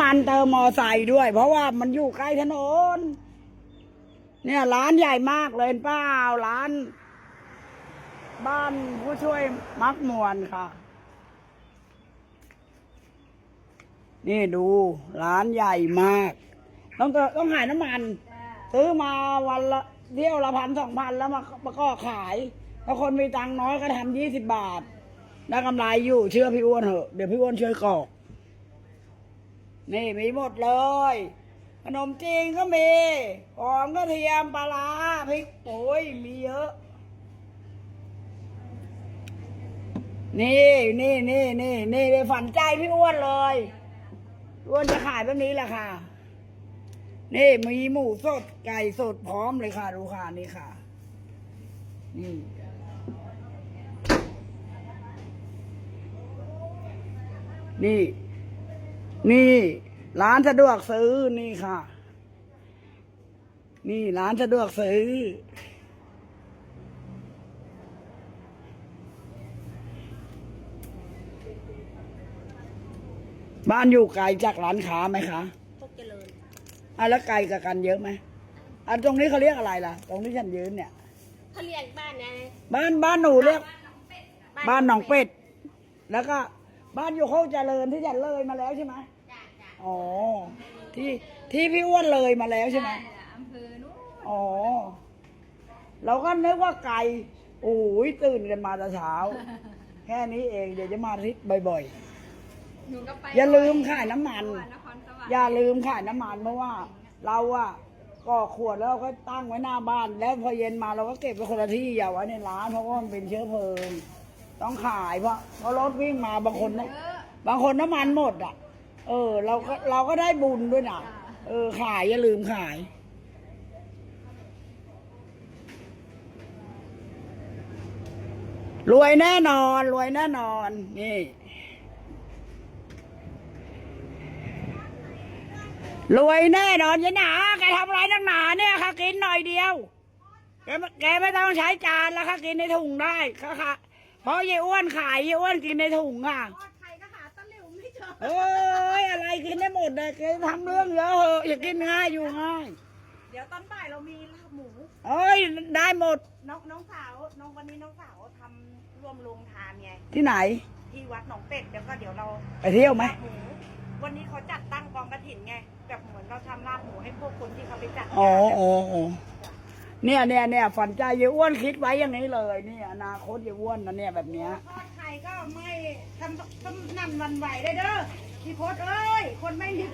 มันเติมมอไซค์ด้วย เพราะว่ามันอยู่ใกล้ถนน เนี่ยร้านใหญ่มากเลยเปล่าร้าน บ้านผู้ช่วยมักมวนค่ะ นี่ดูร้านใหญ่มาก ต้องต้องขายน้ำมัน ซื้อมาวันละเที่ยวละพันสองพันแล้วมามาก็ขายถ้าคนมีตังค์น้อยก็ทำยี่สิบบาท ได้กำไรอยู่เชื่อพี่อ้วนเถอะ เดี๋ยวพี่อ้วนช่วยกอก นี่มีหมดเลย ขนมจีนก็มีหอมกระเทียมปลาร้าพริกโอ้ยมีเยอะ นี่นี่นี่นี่นี่ได้ฝันใจพี่อ้วนเลยอ้วนจะขายแบบนี้แหละค่ะ นี่มีหมูสดไก่สดพร้อมเลยค่ะดูค่ะนี่ค่ะ นี่นี่ นี่ร้านสะดวกซื้อนี่ค่ะ นี่ร้านสะดวกซื้อ บ้านอยู่ไกลจากร้านค้าไหมคะพวกเจริญอะแล้วไกลกับกันเยอะไหมอะตรงนี้เขาเรียกอะไรล่ะ ตรงที่ฉันยืนเนี่ย เขาเรียกบ้านนะบ้านบ้านหนูเรียก บ้านหนองเป็ด แล้วก็ บ้านอยู่โคกเจริญที่ฉันเลยมาแล้วใช่ไหมจ้าจ้า อ๋อ ที่ที่พี่อ้วนเลยมาแล้วใช่ไหมอำเภอนู้นอ๋อ เราก็นึกว่าไกลโอ้ยตื่นกันมาแต่เช้า แค่นี้เองเดี๋ยวจะมาทิศบ่อยหนูก็ไปๆ อย่าลืมขายน้ำมันนครสวรรค์อย่าลืมขายน้ำมันเพราะว่า เราอะก็ขวดแล้วเราก็ตั้งไว้หน้าบ้าน แล้วพอเย็นมาเราก็เก็บไว้คนละที่อย่าไว้ในร้านเพราะว่ามันเป็นเชื้อเพลิง ต้องขายเพราะเพราะรถวิ่งมาบางคนนะบางคนน้ำมันหมดอะ เออ เราก็เราก็ได้บุญด้วยนะเออ ขายอย่าลืมขาย รวยแน่นอน รวยแน่นอน นี่ รวยแน่นอนยายหนาแกทำอะไรนักหนาเนี่ยค่ะกินหน่อยเดียว แกไม่แกไม่ต้องใช้จานแล้วค่ะกินในถุงได้ค่ะค่ะเพราะยายอ้วนขายยายอ้วนกินในถุงอะ ลิวไม่เจอเอ้ยอะไรกินได้หมดเลยแกทำเรื่องเยอะเหอะอย่ากินง่ายอยู่ง่ายเดี๋ยวตอนบ่ายเรามีลาบหมูเอ้ยได้หมดน้องน้องสาวน้องวันนี้น้องสาวทำร่วมโรงทานไงที่ไหน ที่วัดหนองเป็ดเดี๋ยวก็เดี๋ยวเราไปเที่ยวไหมลาบหมูวันนี้เขาจัดตั้งกองกระถินไงแบบเหมือนเราทำลาบหมูให้พวกคนที่เขาไปจัดงาน อ๋ออ๋ออ๋อ เนี่ยเนี่ยเนี่ยฝันใจยายอ้วนคิดไว้อย่างนี้เลยนี่อนาคตยายอ้วนนะเนี่ยแบบเนี้ยทอดไข่ก็ไม่ทำทำนั่นวันไหวได้เด้อพี่โพสเอ้ยคนไม่มี